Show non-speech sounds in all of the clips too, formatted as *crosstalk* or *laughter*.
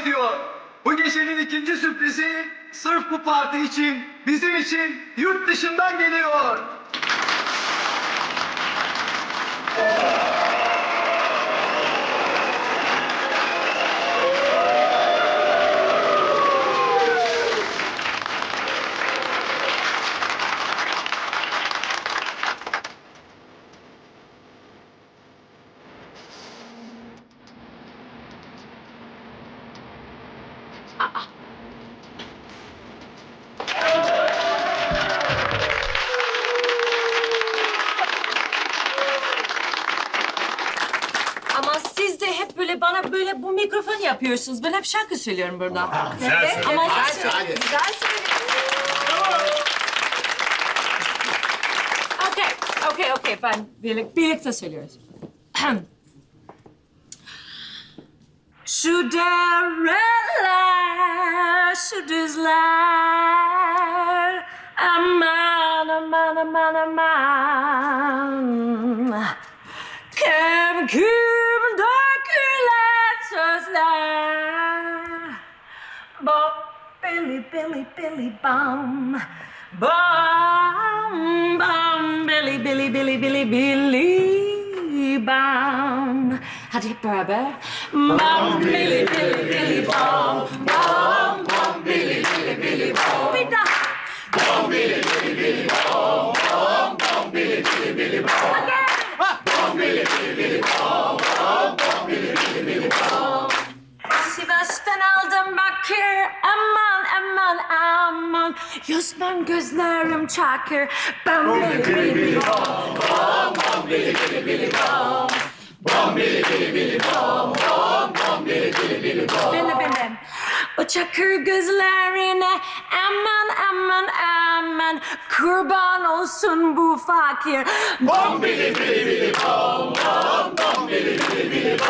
ediyor. Bu gecenin ikinci sürprizi sırf bu parti için, bizim için yurt dışından geliyor. Siz de hep böyle bana böyle bu mikrofon yapıyorsunuz. Ben hep şarkı söylüyorum burada. Güzel söyle. Ama Hadi, güzel hadi. Güzel söylüyorsun. Okey, okey, okey. Ben birlik, birlikte söylüyoruz. *clears throat* Şu dereler, şu düzler Aman, aman, aman, aman Kim kim Billy, Billy, Billy, bom Bom, bom, Billy, Billy, Billy, Billy, Billy, bom Hadi hep beraber Bom, Billy, Billy, Billy, bom Bom, bom, Billy, Billy, Billy, bom Bir daha Sivas'tan aman aman. Yosman gözlerim çakır. Bam bili bili bili bom bom bom bili bili bili bom Bom bili bili bili bom bom bom bili bili bili bom Benim benim o çakır gözlerine aman aman aman. Kurban olsun bu fakir. Bom bili bili bili bom bom bom bili bili bili bom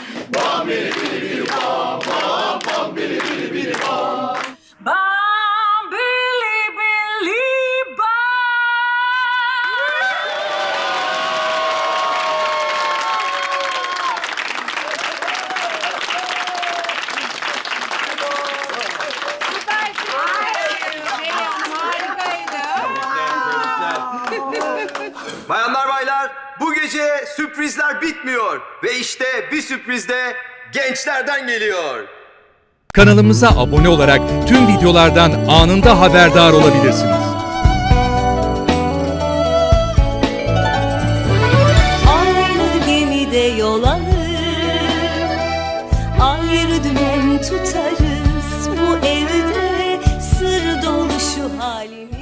Baylar bu gece sürprizler bitmiyor. Ve işte bir sürpriz de gençlerden geliyor. Kanalımıza abone olarak tüm videolardan anında haberdar olabilirsiniz. Ayrı gemide yol alır Ayrı dümen tutarız Bu evde sır dolu şu halimiz